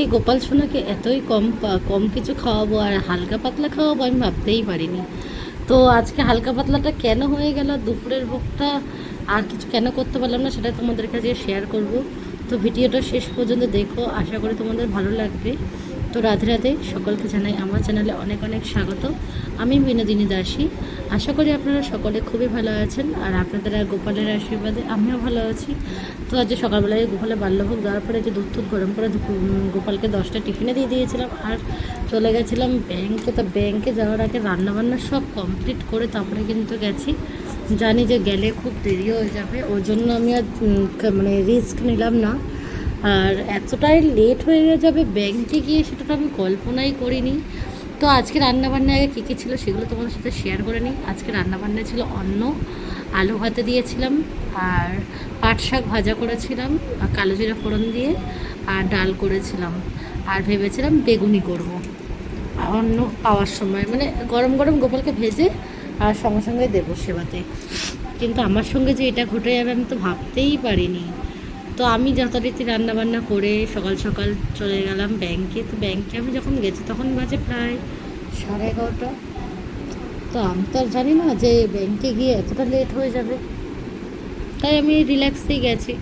আজকে গোপাল সোনাকে এতই কম কম কিছু খাওয়াবো আর হালকা পাতলা খাওয়াবো আমি ভাবতেই পারিনি। তো আজকে হালকা পাতলাটা কেন হয়ে গেল, দুপুরের ভোগটা আর কিছু কেন করতে পারলাম না সেটা তোমাদের কাছে শেয়ার করব। তো ভিডিওটা শেষ পর্যন্ত দেখো, আশা করি তোমাদের ভালো লাগবে। তো রাধে রাধে, সকলকে জানাই আমার চ্যানেলে অনেক অনেক স্বাগত। আমি বিনোদিনী দাসী। আশা করি আপনারা সকলে খুবই ভালো আছেন আর আপনাদের আর গোপালের আশীর্বাদে আমিও ভালো আছি। তো আজ সকালবেলায় গোপালে বাল্যভোগ দেওয়ার পরে যে দুধ টুধ গরম করে গোপালকে দশটা টিফিনে দিয়ে দিয়েছিলাম আর চলে গেছিলাম ব্যাংকে। তো ব্যাংকে যাওয়ার আগে রান্নাবান্না সব কমপ্লিট করে তারপরে কিন্তু গেছি। জানি যে গেলে খুব দেরি হয়ে যাবে ওই জন্য আমি আর মানে রিস্ক নিলাম না। আর এতটাই লেট হয়ে যাবে ব্যাংকে গিয়ে সেটা তো আমি কল্পনাই করিনি। তো আজকে রান্নাবান্না আগে কী কী ছিল সেগুলো তোমাদের সাথে শেয়ার করে নিই। আজকে রান্নাবান্না ছিল অন্ন, আলু ভাতে দিয়েছিলাম, আর পাট শাক ভাজা করেছিলাম কালো জিরা ফোড়ন দিয়ে, আর ডাল করেছিলাম। আর ভেবেছিলাম বেগুনি করব। অন্য পাওয়ার সময় মানে গরম গরম গোপালকে ভেজে, আর সঙ্গে সঙ্গে দেবো সেবাতে। কিন্তু আমার সঙ্গে যে এটা ঘটে যাবে আমি তো ভাবতেই পারিনি। তো আমি যথারীতি রান্নাবান্না করে সকাল সকাল চলে গেলাম ব্যাংকে তো ব্যাংকে আমি যখন গেছি তখন বাজে প্রায় সাড়ে এগারোটা। তো আমি তো আর জানি না যে ব্যাংকে গিয়ে এতটা লেট হয়ে যাবে। তাই আমি রিল্যাক্সেই গেছি।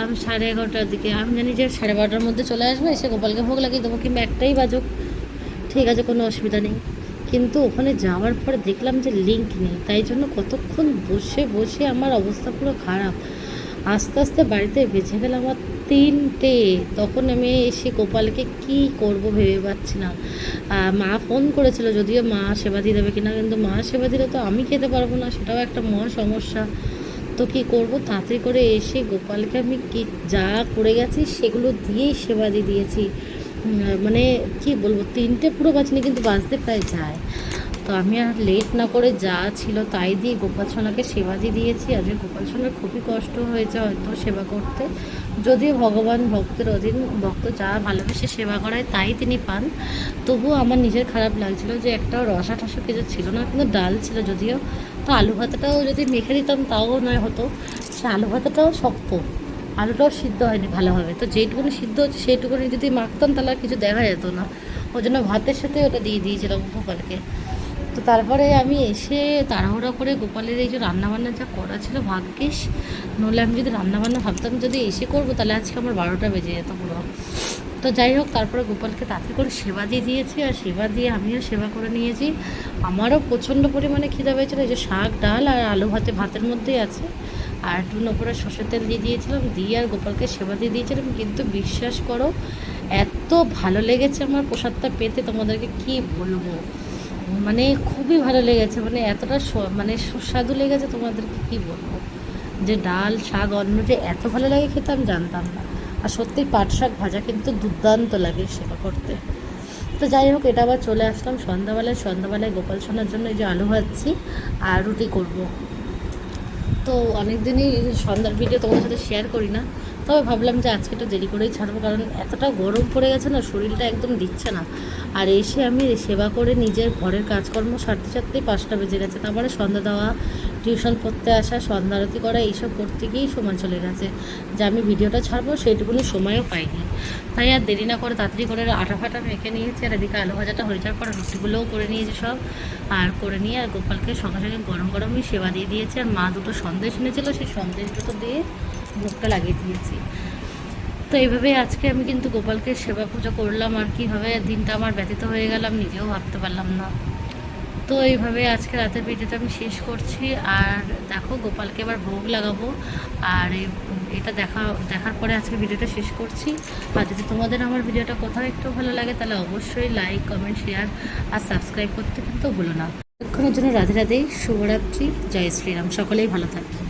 আমি সাড়ে এগারোটার দিকে, আমি জানি যে সাড়ে বারোটার মধ্যে চলে আসবে, এসে গোপালকে ভোগ লাগিয়ে দেবো, কিংবা একটাই বাজুক। ঠিক আছে, কোনো অসুবিধা নেই। কিন্তু ওখানে যাওয়ার পরে দেখলাম যে লিঙ্ক নেই, তাই জন্য কতক্ষণ বসে বসে আমার অবস্থা পুরো খারাপ। আস্তে আস্তে বাড়িতে বেঁচে গেল আমার তিনটে। তখন আমি এসে গোপালকে কি করব ভেবে পাচ্ছি না। মা ফোন করেছিল, যদিও মা সেবা দিয়ে দেবে কিনা, কিন্তু মা সেবা দিলে তো আমি খেতে পারব না, সেটাও একটা মহা সমস্যা। তো কী করব? তাড়াতাড়ি করে এসে গোপালকে আমি কি যা করে গেছি সেগুলো দিয়েই সেবা দিয়ে দিয়েছি। মানে কি বলব, তিনটে পুরো বাজনি কিন্তু বাঁচতে প্রায় যায়। তো আমি আর লেট না করে যা ছিল তাই দিয়ে গোপাল সোনাকে সেবা দিয়ে দিয়েছি। আজকে গোপাল সোনার খুবই কষ্ট হয়েছে হয়তো সেবা করতে। যদিও ভগবান ভক্তের অধীন ভক্ত যা ভালোবেসে সেবা করায় তাই তিনি পান। তবুও আমার নিজের খারাপ লাগছিল যে একটা রসা ঠসা কিছু ছিল না, কিন্তু ডাল ছিল যদিও। তো আলু ভাতাটাও যদি মেখে দিতাম তাও নয় হতো। সে আলু ভাতাটাও শক্ত। আলুটাও সিদ্ধ হয়নি ভালোভাবে। তো যেটুকুনি সিদ্ধ হচ্ছে সেইটুকুনি যদি মাখতাম তাহলে আর কিছু দেখা যেত না। ওই জন্য ভাতের সাথে ওটা দিয়ে দিয়েছিলাম গোপালকে। তো তারপরে আমি এসে তাড়াহুড়া করে গোপালের এই যে রান্নাবান্না যা করা ছিল ভাগ্যিস, নইলে আমি যদি রান্নাবান্না ভাবতাম যদি এসে করব তাহলে আজকে আমার বারোটা বেজে যেত পুরো। তো যাই হোক, তারপরে গোপালকে তাড়াতাড়ি করে সেবা দিয়ে দিয়েছি আর সেবা দিয়ে আমিও সেবা করে নিয়েছি। আমারও প্রচণ্ড পরিমাণে খিদা পেয়েছিল, এই যে শাক, ডাল আর আলু ভাতে, ভাতের মধ্যেই আছে। আর একটু ওপরে সর্ষের তেল দিয়ে দিয়েছিলাম, দিয়ে আর গোপালকে সেবা দিয়ে দিয়েছিলাম। কিন্তু বিশ্বাস করো, এত ভালো লেগেছে আমার প্রসাদটা পেতে, তোমাদেরকে কি বলব? মানে খুবই ভালো লেগেছে মানে এতটা মানে সুস্বাদু লেগেছে তোমাদেরকে কি বলব? যে ডাল, শাক অন্ন যে এত ভালো লাগে খেতে আমি জানতাম না। আর সত্যি পাট শাক ভাজা কিন্তু দুর্দান্ত লাগে সেটা করতে। তো যাই হোক, এটা আবার চলে আসলাম সন্ধ্যাবেলায় সন্ধ্যাবেলায় গোপাল সোনার জন্য এই যে আলু ভাজছি আর রুটি করব। তো অনেক দিনই সন্ধ্যার ভিডিও তোমাদের সাথে শেয়ার করি না। তবে ভাবলাম যে আজকে একটু দেরি করেই ছাড়বো, কারণ এতটা গরম পড়ে গেছে না, শরীরটা একদম দিচ্ছে না। আর এসে আমি সেবা করে নিজের ঘরের কাজকর্ম সারতে সারতেই পাঁচটা বেজে গেছে, তারপরে সন্ধ্যা দেওয়া, টিউশন পড়তে আসা, সন্ধ্যা আরতি করা, এইসব করতে গিয়েই সময় চলে গেছে। যে আমি ভিডিওটা ছাড়বো সেইটুকুনি সময়ও পাইনি। তাই আর দেরি না করে তাড়াতাড়ি করে আটা ফাটা মেখে নিয়েছি, আর এদিকে আলু ভাজাটা হয়ে যাওয়ার রুটিগুলোও করে নিয়েছি সব। আর করে নিয়ে আর গোপালকে সঙ্গে সঙ্গে গরম গরমই সেবা দিয়ে দিয়েছি, আর মা দুটো সন্দেশ এনেছিল, সেই সন্দেশ দুটো দিয়ে ভোগটা লাগিয়ে দিয়েছি। তো এইভাবেই আজকে আমি কিন্তু গোপালকে সেবা পুজো করলাম, আর কীভাবে দিনটা আমার ব্যতীত হয়ে গেলাম নিজেও ভাবতে পারলাম না। তো এইভাবে আজকে রাতের ভিডিওটা আমি শেষ করছি, আর দেখো গোপালকে এবার ভোগ লাগাবো, আর এটা দেখা, দেখার পরে আজকে ভিডিওটা শেষ করছি। আর যদি তোমাদের আমার ভিডিওটা কোথাও একটু ভালো লাগে, তাহলে অবশ্যই লাইক কমেন্ট শেয়ার আর সাবস্ক্রাইব করতে কিন্তু ভুলো না। এক্ষণের জন্য রাধে রাধে, শুভরাত্রি, জয় শ্রীরাম, সকলেই ভালো থাকবে